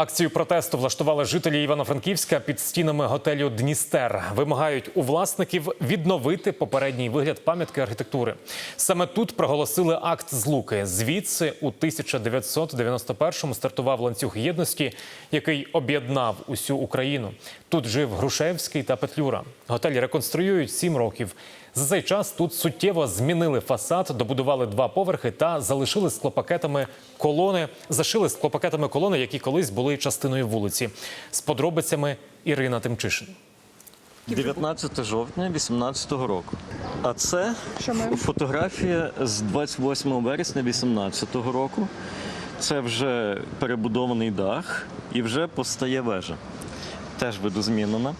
Акцію протесту влаштували жителі Івано-Франківська під стінами готелю Дністер. Вимагають у власників відновити попередній вигляд пам'ятки архітектури. Саме тут проголосили акт злуки. Звідси у 1991-му стартував ланцюг єдності, який об'єднав усю Україну. Тут жив Грушевський та Петлюра. Готель реконструюють сім років. За цей час тут суттєво змінили фасад, добудували два поверхи та залишили склопакетами колони, зашили склопакетами колони, які колись були частиною вулиці. З подробицями Ірина Тимчишин. 19 жовтня 2018 року. А це фотографія з 28 вересня 2018 року. Це вже перебудований дах і вже постає вежа. Теж видозмінена.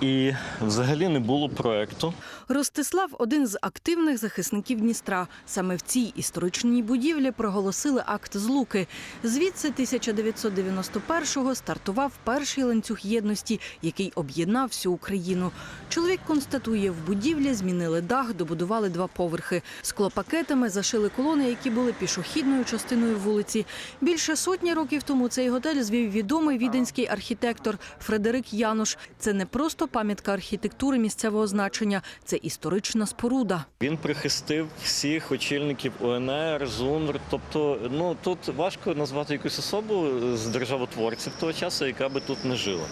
І взагалі не було проекту. Rостислав – один з активних захисників Дністра. Саме в цій історичній будівлі проголосили акт злуки. Звідси 1991-го стартував перший ланцюг єдності, який об'єднав всю Україну. Чоловік констатує, в будівлі змінили дах, добудували два поверхи. Склопакетами зашили колони, які були пішохідною частиною вулиці. Більше сотні років тому цей готель звів відомий віденський архітектор Фредерик Януш. Це не просто пам'ятка архітектури місцевого значення, це історична споруда. Він прихистив всіх очільників УНР, ЗУНР. Тобто, ну тут важко назвати якусь особу з державотворців того часу, яка би тут не жила.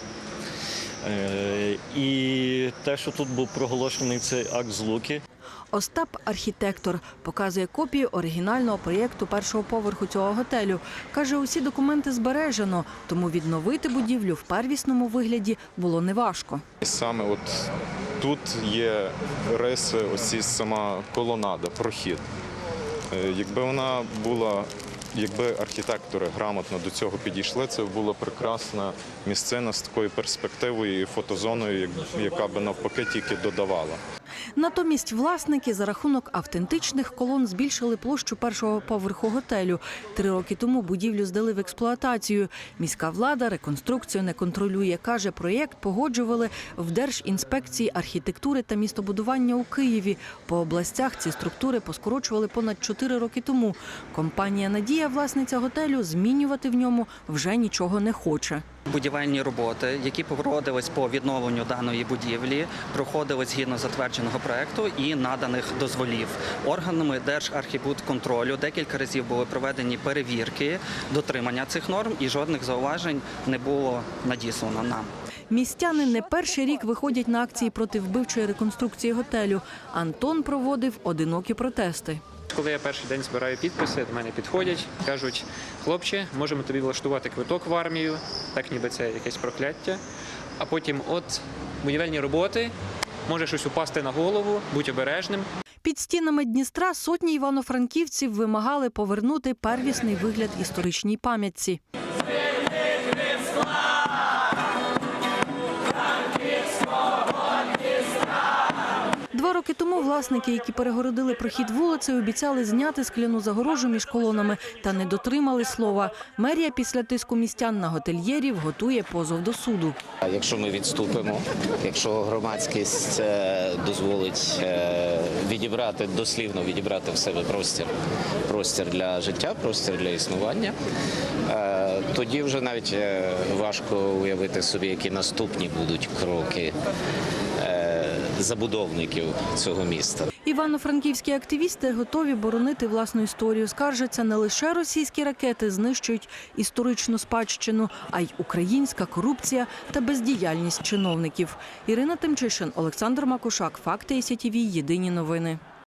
Е, і те, що тут був проголошений цей акт злуки, Остап архітектор показує копію оригінального проєкту першого поверху цього готелю. Каже, усі документи збережено, тому відновити будівлю в первісному вигляді було неважко. Саме от тут є риси, оці сама колонада, прохід. Е, Якби вона була, якби архітектори грамотно до цього підійшли, це була прекрасна місцина з такою перспективою і фотозоною, яка би навпаки тільки додавала. Натомість власники за рахунок автентичних колон збільшили площу першого поверху готелю. Три роки тому будівлю здали в експлуатацію. Міська влада реконструкцію не контролює. Каже, проєкт погоджували в Держінспекції архітектури та містобудування у Києві. По областях ці структури поскорочували понад чотири роки тому. Компанія Надія, власниця готелю, змінювати в ньому вже нічого не хоче. Будівельні роботи, які проводились по відновленню даної будівлі, проходили згідно затвердженого проекту і наданих дозволів органами Держархібудконтролю. Декілька разів були проведені перевірки дотримання цих норм, і жодних зауважень не було надіслано нам. Містяни не перший рік виходять на акції проти вбивчої реконструкції готелю. Антон проводив одинокі протести. Коли я перший день збираю підписи, до мене підходять, кажуть, хлопче, можемо тобі влаштувати квиток в армію, так ніби це якесь прокляття. А потім, от будівельні роботи, може щось упасти на голову, будь обережним. Під стінами Дністра сотні івано-франківців вимагали повернути первісний вигляд історичній пам'ятці. Роки тому власники, які перегородили прохід вулицею, обіцяли зняти скляну загорожу між колонами та не дотримали слова. Мерія після тиску містян на готельєрів готує позов до суду. Якщо ми відступимо, якщо громадськість е, дозволить е, відібрати дослівно відібрати в себе простір, простір для життя, простір для існування, е, тоді вже навіть важко уявити собі, які наступні будуть кроки забудовників цього міста. Івано-франківські активісти готові боронити власну історію. Скаржаться не лише російські ракети знищують історичну спадщину, а й українська корупція та бездіяльність чиновників. Ірина Тимчишин, Олександр Макушак, Факти СІТІВІ, Єдині новини.